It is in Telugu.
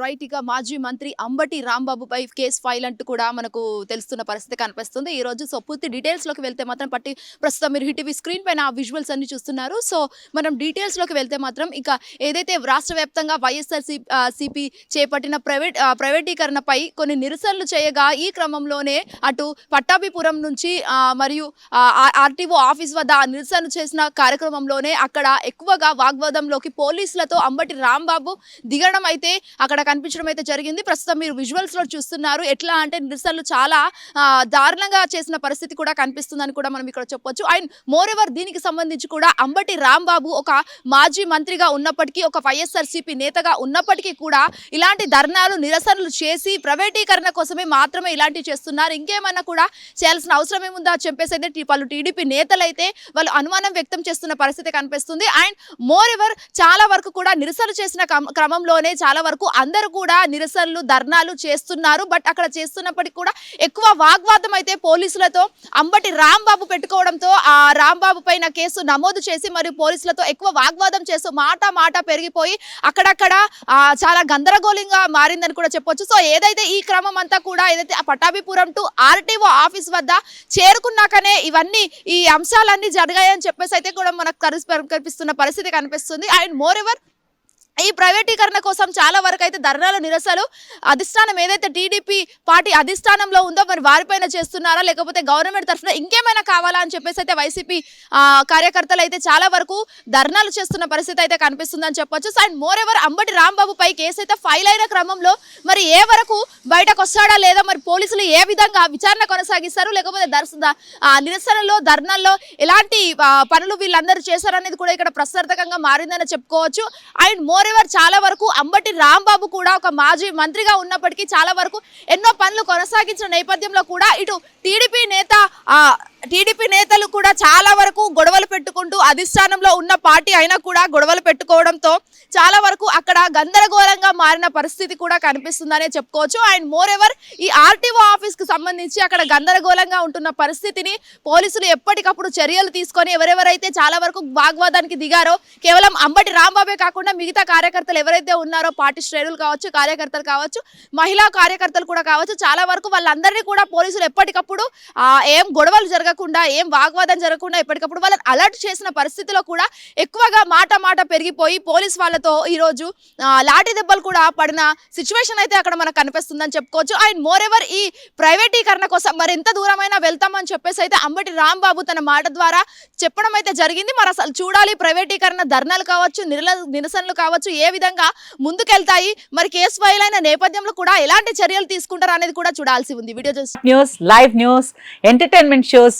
రైట్ ఇక మాజీ మంత్రి అంబటి రాంబాబుపై కేసు ఫైల్ అంటూ కూడా మనకు తెలుస్తున్న పరిస్థితి కనిపిస్తుంది. ఈ రోజు సో పూర్తి డీటెయిల్స్లోకి వెళ్తే మాత్రం పట్టి ప్రస్తుతం మీరు హిటీవీ స్క్రీన్ పైన ఆ విజువల్స్ అన్ని చూస్తున్నారు. సో మనం డీటెయిల్స్లోకి వెళ్తే మాత్రం ఇక ఏదైతే రాష్ట్ర వ్యాప్తంగా వైఎస్ఆర్ సిపి చేపట్టిన ప్రైవేట్ ప్రైవేటీకరణపై కొన్ని నిరసనలు చేయగా ఈ క్రమంలోనే అటు పట్టాభిపురం నుంచి మరియు ఆర్టీఓ ఆఫీస్ వద్ద నిరసన చేసిన కార్యక్రమంలోనే అక్కడ ఎక్కువగా వాగ్వాదంలోకి పోలీసులతో అంబటి రాంబాబు దిగడం అయితే అక్కడ కనిపించడం అయితే జరిగింది. ప్రస్తుతం మీరు విజువల్స్లో చూస్తున్నారు. ఎట్లా అంటే నిరసనలు చాలా దారుణంగా చేసిన పరిస్థితి కూడా కనిపిస్తుందని కూడా మనం ఇక్కడ చెప్పొచ్చు. అండ్ మోర్ ఎవర్ దీనికి సంబంధించి కూడా అంబటి రాంబాబు ఒక మాజీ మంత్రిగా ఉన్నప్పటికీ ఒక వైఎస్ఆర్సీపీ నేతగా ఉన్నప్పటికీ కూడా ఇలాంటి ధర్నాలు నిరసనలు చేసి ప్రైవేటీకరణ కోసమే మాత్రమే ఇలాంటివి చేస్తున్నారు. ఇంకేమన్నా కూడా చేయాల్సిన అవసరం ఏముందా అని చెప్పేసి అయితే పలు టీడీపీ నేతలైతే వాళ్ళు అనుమానం వ్యక్తం చేస్తున్న పరిస్థితి కనిపిస్తుంది. అండ్ మోర్ ఎవర్ చాలా వరకు కూడా నిరసన చేసిన క్రమంలోనే చాలా వరకు అందరూ కూడా నిరసనలు ధర్నాలు చేస్తున్నారు. బట్ అక్కడ చేస్తున్నప్పటికీ కూడా ఎక్కువ వాగ్వాదం అయితే పోలీసులతో అంబటి రాంబాబు పెట్టుకోవడంతో ఆ రాంబాబు పైన కేసు నమోదు చేసి మరియు పోలీసులతో ఎక్కువ వాగ్వాదం చేస్తూ మాట మాట పెరిగిపోయి అక్కడక్కడ చాలా గందరగోళంగా మారిందని కూడా చెప్పొచ్చు. సో ఏదైతే ఈ క్రమం అంతా కూడా ఏదైతే ఆ పటాభిపురం టు ఆర్టీఓ ఆఫీస్ వద్ద చేరుకున్నాకనే ఇవన్నీ ఈ అంశాలన్నీ జరిగాయని చెప్పేసి అయితే కూడా మనకు కనిపి- కనిపిస్తున్న పరిస్థితి కనిపిస్తుంది. అండ్ మోర్ ఎవర్ ఈ ప్రైవేటీకరణ కోసం చాలా వరకు అయితే ధర్నాలు నిరసనలు అధిష్టానం ఏదైతే టీడీపీ పార్టీ అధిష్టానంలో ఉందో మరి వారిపైన చేస్తున్నారా? లేకపోతే గవర్నమెంట్ తరఫున ఇంకేమైనా కావాలా అని చెప్పేసి అయితే వైసీపీ కార్యకర్తలు అయితే చాలా వరకు ధర్నాలు చేస్తున్న పరిస్థితి అయితే కనిపిస్తుందని చెప్పొచ్చు. And moreover Ambati Rambabu పై కేసు అయితే ఫైల్ అయిన క్రమంలో మరి ఏ వరకు బయటకు వస్తాడా లేదా మరి పోలీసులు ఏ విధంగా విచారణ కొనసాగిస్తారు? లేకపోతే దర్శన నిరసనలో ధర్నాల్లో ఎలాంటి పనులు వీళ్ళందరూ చేశారనేది కూడా ఇక్కడ ప్రశ్నార్థకంగా మారిందని చెప్పుకోవచ్చు. అండ్ మోర్ ఎవర్ చాలా వరకు అంబటి రాంబాబు కూడా ఒక మాజీ మంత్రిగా ఉన్నప్పటికీ చాలా వరకు ఎన్నో పనులు కొనసాగించిన నేపథ్యంలో కూడా ఇటు టీడీపీ నేత టీడీపీ నేతలు కూడా చాలా వరకు గొడవలు పెట్టుకుంటూ అధిష్టానంలో ఉన్న పార్టీ అయినా కూడా గొడవలు పెట్టుకోవడంతో చాలా వరకు అక్కడ గందరగోళంగా మారిన పరిస్థితి కూడా కనిపిస్తుందనే చెప్పుకోవచ్చు. అండ్ మోర్ ఎవర్ ఈ ఆర్టీఓ ఆఫీస్కి సంబంధించి అక్కడ గందరగోళంగా ఉంటున్న పరిస్థితిని పోలీసులు ఎప్పటికప్పుడు చర్యలు తీసుకొని ఎవరెవరైతే చాలా వరకు వాగ్వాదానికి దిగారో కేవలం అంబటి రాంబాబే కాకుండా మిగతా కార్యకర్తలు ఎవరైతే ఉన్నారో పార్టీ శ్రేణులు కావచ్చు కార్యకర్తలు కావచ్చు మహిళా కార్యకర్తలు కూడా కావచ్చు చాలా వరకు వాళ్ళందరినీ కూడా పోలీసులు ఎప్పటికప్పుడు ఏం గొడవలు జరగకుండా ఏం వాగ్వాదం జరగకుండా ఎప్పటికప్పుడు వాళ్ళని అలర్ట్ చేసిన పరిస్థితిలో కూడా ఎక్కువగా మాట మాట పెరిగిపోయి పోలీస్ వాళ్ళతో ఈరోజు లాఠీ దెబ్బలు కూడా పడిన సిచ్యువేషన్ అయితే అక్కడ మనకు కనిపిస్తుందని చెప్పుకోవచ్చు. అండ్ మోర్ ఎవర్ ఈ ప్రైవేటీకరణ కోసం మరి ఎంత దూరమైనా వెళ్తామని చెప్పేసి అయితే అంబటి రాంబాబు తన మాట ద్వారా చెప్పడం అయితే జరిగింది. మరి అసలు చూడాలి ప్రైవేటీకరణ ధర్నాలు కావచ్చు నిరల నిరసనలు కావచ్చు ఏ విధంగా ముందుకెళ్తాయి మరి కేసు ఫైల్ అయిన నేపథ్యంలో కూడా ఎలాంటి చర్యలు తీసుకుంటారు అనేది కూడా చూడాల్సి ఉంది. వీడియో చూసి news live news entertainment shows